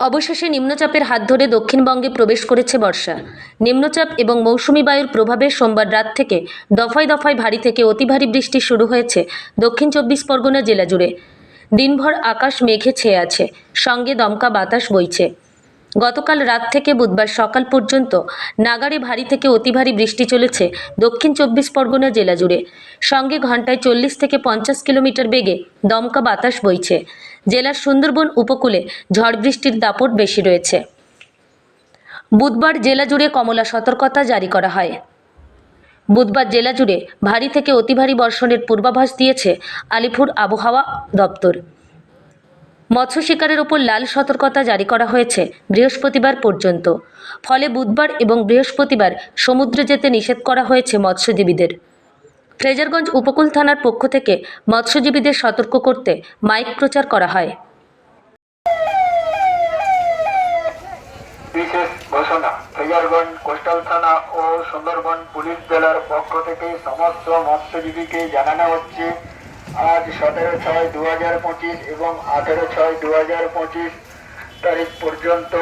অবশেষে নিম্নচাপের হাত ধরে দক্ষিণবঙ্গে প্রবেশ করেছে বর্ষা। নিম্নচাপ এবং মৌসুমি বায়ুর প্রভাবে সোমবার রাত থেকে দফায় দফায় ভারী থেকে অতি ভারী বৃষ্টি শুরু হয়েছে দক্ষিণ চব্বিশ পরগনা জেলা জুড়ে। দিনভর আকাশ মেঘে ছেয়ে আছে, সঙ্গে দমকা বাতাস বইছে। গতকাল রাত থেকে বুধবার সকাল পর্যন্ত নাগারে ভারী থেকে অতি ভারী বৃষ্টি চলেছে দক্ষিণ চব্বিশ পরগনা জেলা জুড়ে। সঙ্গে ঘন্টায় চল্লিশ থেকে পঞ্চাশ কিলোমিটার বেগে দমকা বাতাস বইছে। জেলার সুন্দরবন উপকূলে ঝড় বৃষ্টির দাপট বেশি রয়েছে। বুধবার জেলা জুড়ে কমলা সতর্কতা জারি করা হয়। বুধবার জেলা জুড়ে ভারী থেকে অতি ভারী বর্ষণের পূর্বাভাস দিয়েছে আলিপুর আবহাওয়া দপ্তর। মৎস্য শিকারের ওপর লাল সতর্কতা জারি করা হয়েছে বৃহস্পতিবার পর্যন্ত। ফলে বুধবার এবং বৃহস্পতিবার সমুদ্রে যেতে নিষেধ করা হয়েছে মৎস্যজীবীদের। ফ্রেজারগঞ্জ উপকূল থানার পক্ষ থেকে মৎস্যজীবীদের সতর্ক করতে মাইক প্রচার করা হয়। কোস্টাল থানা ও সুন্দরবন পুলিশ জেলার পক্ষ থেকে সমস্ত মৎস্যজীবীকে জানানো হচ্ছে আজ সতেরো ছয় দু হাজার পঁচিশ এবং আঠেরো ছয় দু হাজার পঁচিশ তারিখ পর্যন্ত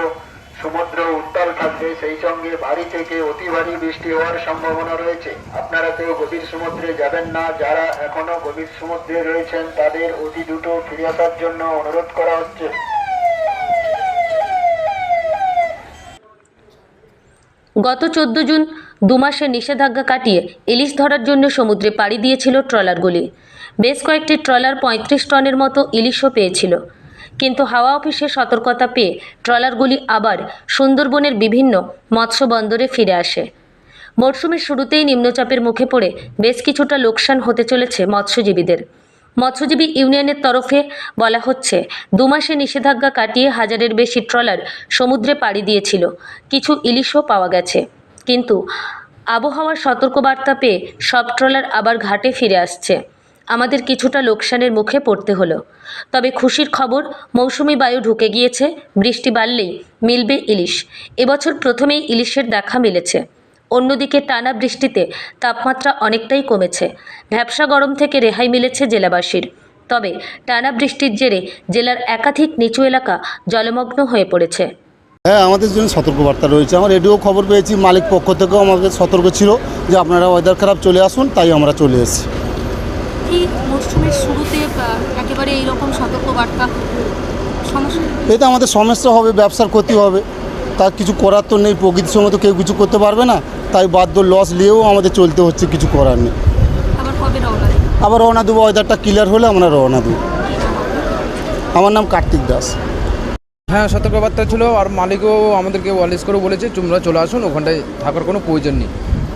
সমুদ্র উত্তাল থাকবে। সেই সঙ্গে ভারী থেকে অতি ভারী বৃষ্টি হওয়ার সম্ভাবনা রয়েছে। আপনারা কেউ গভীর সমুদ্রে যাবেন না। যারা এখনও গভীর সমুদ্রে রয়েছেন, তাদের অতি দ্রুত ফিরে আসার জন্য অনুরোধ করা হচ্ছে। গত চোদ্দ জুন দু দুমাসের নিষেধাজ্ঞা কাটিয়ে ইলিশ ধরার জন্য সমুদ্রে পাড়ি দিয়েছিল ট্রলারগুলি বেশ কয়েকটি ট্রলার পঁয়ত্রিশ টনের মতো ইলিশও পেয়েছিল। কিন্তু হাওয়া অফিসের সতর্কতা পেয়ে ট্রলারগুলি আবার সুন্দরবনের বিভিন্ন মৎস্য বন্দরে ফিরে আসে। মরশুমের শুরুতেই নিম্নচাপের মুখে পড়ে বেশ কিছুটা লোকসান হতে চলেছে মৎস্যজীবীদের। মৎস্যজীবী ইউনিয়নের তরফে বলা হচ্ছে দু মাসে নিষেধাজ্ঞা কাটিয়ে হাজারের বেশি ট্রলার সমুদ্রে পাড়ি দিয়েছিল। কিছু ইলিশও পাওয়া গেছে। কিন্তু আবহাওয়ার সতর্কবার্তা পেয়ে সব ট্রলার আবার ঘাটে ফিরে আসছে। আমাদের কিছুটা লোকসানের মুখে পড়তে হলো। তবে খুশির খবর, মৌসুমি বায়ু ঢুকে গিয়েছে, বৃষ্টি বাড়লেই মিলবে ইলিশ। এবছর প্রথমেই ইলিশের দেখা মিলেছে। অন্যদিকে টানা বৃষ্টিতে তাপমাত্রা অনেকটাই কমেছে। ভ্যাবসা গরম থেকে রেহাই মিলেছে জেলাবাসীর। তবে টানা বৃষ্টির জেরে জেলার একাধিক নিচু এলাকা জলমগ্ন হয়ে পড়েছে। হ্যাঁ আমাদের জন্য সতর্কবার্তা রয়েছে। আমার রেডিও খবর পেয়েছি মালিক পক্ষ থেকেও আমাদের সতর্ক ছিল যে আপনারা ওয়েদার খারাপ চলে আসুন তাই আমরা চলে এসেছি। এই মরশুমের শুরুতে একেবারে এইরকম সতর্কবার্তা? সমস্যা? এতে আমাদের সমস্যা হবে ব্যবসার ক্ষতি হবে। তার কিছু করার তো নেই প্রকৃতির সঙ্গে তো কেউ কিছু করতে পারবে না। তাই বাধ্য লস নিয়েও আমাদের চলতে হচ্ছে কিছু করার নেই। আবার রওনা দেবে? ওয়েদারটা ক্লিয়ার হলে আমরা রওনা দেবো। আমার নাম কার্তিক দাস। হ্যাঁ সতর্কবার্তা ছিল আর মালিকও আমাদেরকে ওয়ালিস করে বলেছে তোমরা চলে আসুন ওখানটায় থাকার কোনো প্রয়োজন নেই।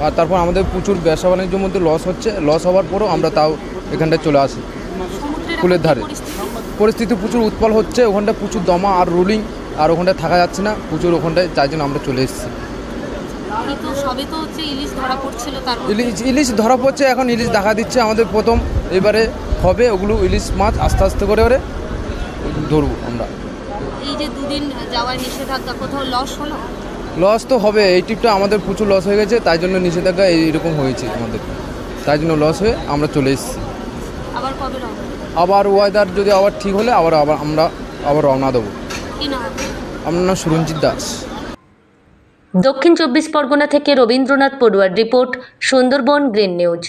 আর তারপর আমাদের প্রচুর ব্যবসা বাণিজ্যের মধ্যে লস হচ্ছে লস হওয়ার পরও আমরা তাও এখানটায় চলে আসি। কুলের ধারে। পরিস্থিতি? পরিস্থিতি প্রচুর উৎপল হচ্ছে ওখানটায় প্রচুর দমা আর রুলিং আর ওখানটায় থাকা যাচ্ছে না প্রচুর ওখানটায় যার জন্য আমরা চলে এসেছি। ইলিশ ইলিশ ধরা পড়ছে এখন ইলিশ দেখা দিচ্ছে আমাদের প্রথম। এবারে হবে ওগুলো ইলিশ মাছ আস্তে আস্তে করে করে ধরবো আমরা। এই যে দুদিন যাওয়ার নিষেধাজ্ঞা কোথাও লস হলো? লস তো হবে এই ট্রিপটা আমাদের প্রচুর লস হয়ে গেছে তাই জন্য নিষেধাজ্ঞা এইরকম হয়েছে আমাদের। তাই জন্য লস হয়ে আমরা চলে এসেছি। আবার ওয়েদার যদি আবার ঠিক হলে আবার আবার আমরা আবার রওনা দেবো। আমার নাম সুরঞ্জিত দাস। দক্ষিণ চব্বিশ পরগনা থেকে রবীন্দ্রনাথ পড়ুয়ার রিপোর্ট সুন্দরবন গ্রিন নিউজ।